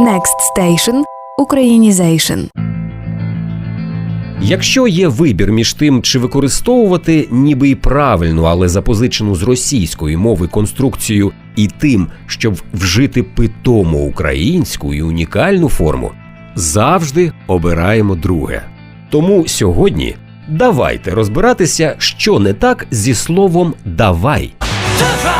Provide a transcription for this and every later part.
Next Station – Українізейшн. Якщо є вибір між тим, чи використовувати ніби й правильну, але запозичену з російської мови конструкцію, і тим, щоб вжити питому українську і унікальну форму, завжди обираємо друге. Тому сьогодні давайте розбиратися, що не так зі словом давай. Давай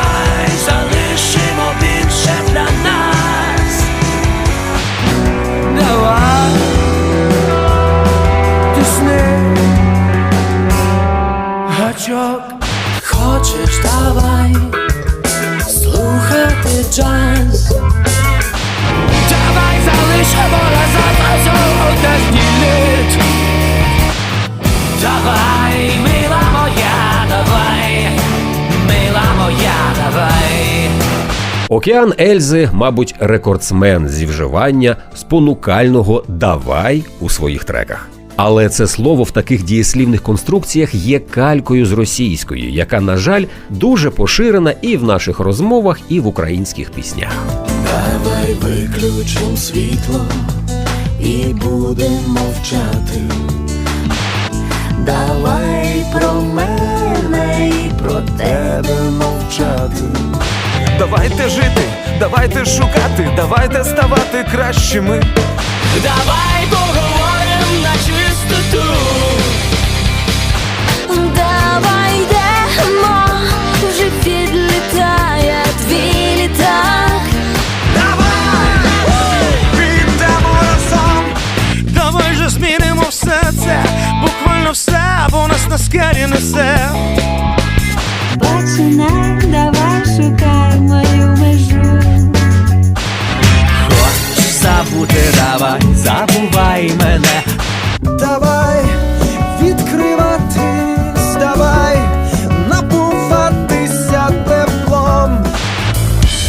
Океан Ельзи, мабуть, рекордсмен зі вживання спонукального давай у своїх треках. Але це слово в таких дієслівних конструкціях є калькою з російської, яка, на жаль, дуже поширена і в наших розмовах, і в українських піснях. Давай виключим світло і будемо мовчати. Давай про мене і про тебе мовчати. Давайте жити, давайте шукати, давайте ставати кращими. Давай поговорим на чистоту. Давай йдемо, вже підлітає твій літак. Підемо разом. Давай же змінимо все це, буквально все, бо нас на скелі несе. Починай, забувай мене. Давай відкриватись, давай напуватися теплом.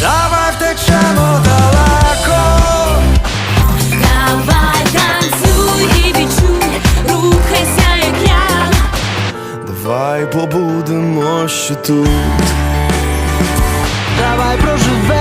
Давай втечемо далеко. Давай танцюй і відчуй, рухайся, як я. Давай побудемо ще тут. Давай проживемо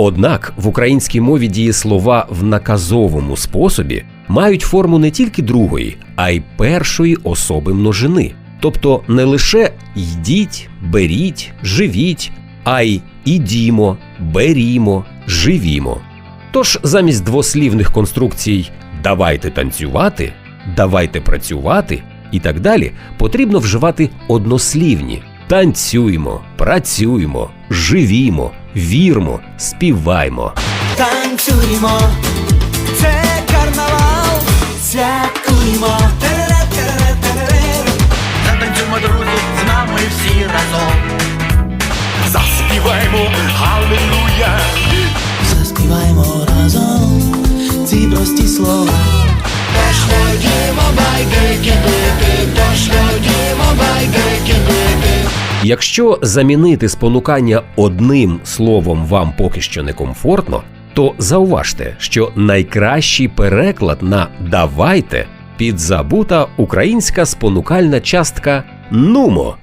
Однак в українській мові дієслова в наказовому способі мають форму не тільки другої, а й першої особи множини. Тобто не лише йдіть, беріть, живіть, а й ідімо, берімо, живімо. Тож замість двослівних конструкцій давайте танцювати, давайте працювати і так далі потрібно вживати однослівні танцюймо, працюймо, живімо, вірмо, співаймо. Танцюємо, це карнавал, святкуємо. Затанцюємо, друзі, з нами всі разом. Заспіваємо Аллилуйя. Заспіваємо разом ці прості слова. Якщо замінити спонукання одним словом вам поки що некомфортно, то зауважте, що найкращий переклад на давайте підзабута українська спонукальна частка нумо.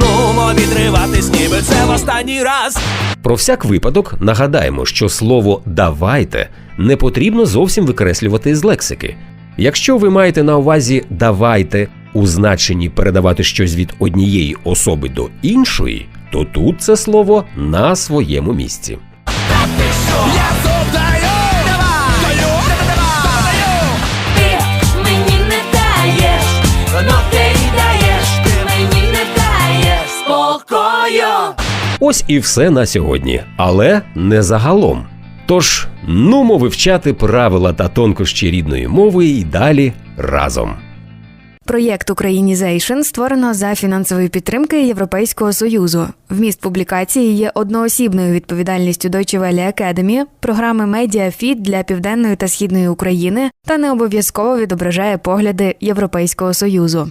Нумо відриватись, ніби це в останній раз. Про всяк випадок нагадаємо, що слово давайте не потрібно зовсім викреслювати з лексики. Якщо ви маєте на увазі давайте у значенні передавати щось від однієї особи до іншої, то тут це слово на своєму місці. Спокою. Ось і все на сьогодні, але не загалом. Тож нумо вивчати правила та тонкощі рідної мови і далі разом. Проєкт Українізейшн створено за фінансової підтримки Європейського союзу. Вміст публікації є одноосібною відповідальністю Deutsche Welle Academy, програми Медіафіт для південної та східної України та не обов'язково відображає погляди Європейського союзу.